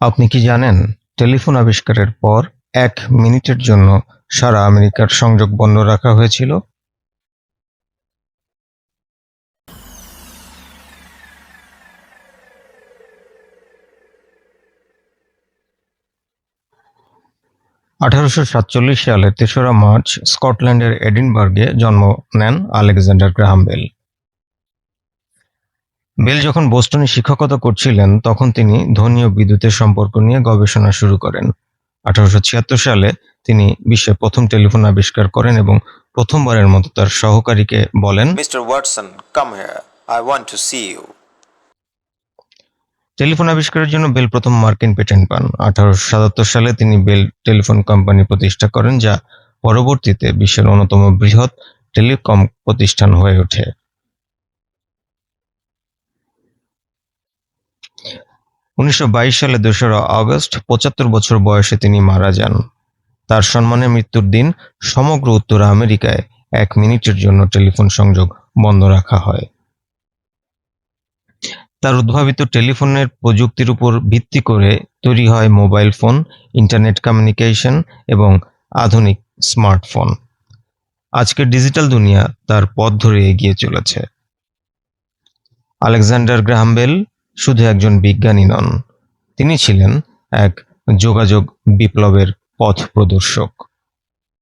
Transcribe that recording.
আপনি কি জানেন, টেলিফোন আবিষ্কারের পর এক মিনিটের জন্য সারা আমেরিকার সংযোগ বন্ধ রাখা হয়েছিল? আঠারোশো সাতচল্লিশ সালের তেসরা মার্চ স্কটল্যান্ডের এডিনবার্গে জন্ম নেন আলেকজান্ডার গ্রাহাম বেল বেল যখন বোস্টনে শিক্ষকতা করছিলেন তখন তিনি ধ্বনি ও বিদ্যুতের সম্পর্ক নিয়ে গবেষণা শুরু করেন আঠারোশো ছিয়াত্তর সালে তিনি বিশ্বের প্রথম টেলিফোন আবিষ্কার করেন এবং প্রথমবারের মতো তার সহকারীকে বলেন. Watson, come here. I want to see you. Telephone আবিষ্কারের জন্য বেল প্রথম মার্কিন পেটেন্ট পান আঠারোশো সাতাত্তর সালে তিনি বেল টেলিফোন কোম্পানি প্রতিষ্ঠা করেন যা পরবর্তীতে বিশ্বের অন্যতম বৃহৎ টেলিকম প্রতিষ্ঠান হয়ে ওঠে উনিশশো বাইশ সালে দোসরা আগস্ট পঁচাত্তর বছর বয়সে তিনি মারা যান। তার সম্মানে মৃত্যুর দিন সমগ্র উত্তর আমেরিকায় এক মিনিটের জন্য টেলিফোন সংযোগ বন্ধ রাখা হয়। তার উদ্ভাবিত টেলিফোনের প্রযুক্তির উপর ভিত্তি করে তৈরি হয় মোবাইল ফোন, ইন্টারনেট কমিউনিকেশন এবং আধুনিক স্মার্টফোন। আজকের ডিজিটাল দুনিয়া তার পথ ধরে এগিয়ে চলেছে। আলেকজান্ডার গ্রাহাম বেল শুধু একজন বিজ্ঞানী নন তিনি ছিলেন এক যোগাযোগ বিপ্লবের পথ প্রদর্শক।